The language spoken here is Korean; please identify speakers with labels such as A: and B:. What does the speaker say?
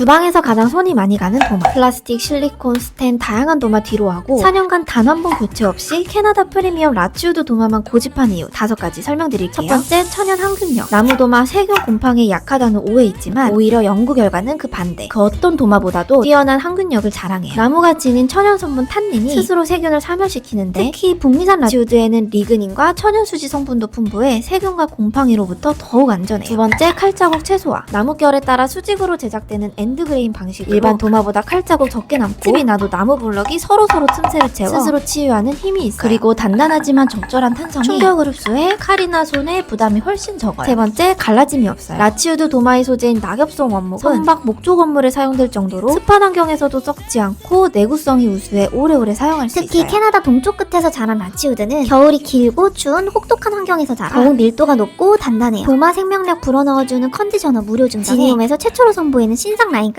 A: 주방에서 가장 손이 많이 가는 도마. 플라스틱, 실리콘, 스텐, 다양한 도마 뒤로 하고 4년간 단 한 번 교체 없이 캐나다 프리미엄 라치우드 도마만 고집한 이유 다섯 가지 설명드릴게요. 첫 번째, 천연 항균력. 나무 도마 세균 곰팡이에 약하다는 오해 있지만 오히려 연구 결과는 그 반대. 그 어떤 도마보다도 뛰어난 항균력을 자랑해요. 나무가 지닌 천연 성분 탄닌이 스스로 세균을 사멸시키는데 특히 북미산 라치우드에는 리그닌과 천연 수지 성분도 풍부해 세균과 곰팡이로부터 더욱 안전해요. 두 번째, 칼자국 최소화. 나무결에 따라 수직으로 제작되는 엔드그레인 방식으로 일반 도마보다 칼자국 적게 남고 틈이 나도 나무 블럭이 서로서로 틈새를 채워 스스로 치유하는 힘이 있어요. 그리고 단단하지만 적절한 탄성이 충격을 흡수해 칼이나 손에 부담이 훨씬 적어요. 세 번째, 갈라짐이 없어요. 라치우드 도마의 소재인 낙엽성 원목은 선박 목조 건물에 사용될 정도로 습한 환경에서도 썩지 않고 내구성이 우수해 오래오래 사용할 수
B: 특히
A: 있어요.
B: 캐나다 동쪽 끝에서 자란 라치우드는 겨울이 길고 추운 혹독한 환경에서 자라 더욱 밀도가 높고 단단해요. 도마 생명력 불어넣어주는 컨디셔너 무료 증정에 지니움에서 최초로 선보이는 신상 라인까지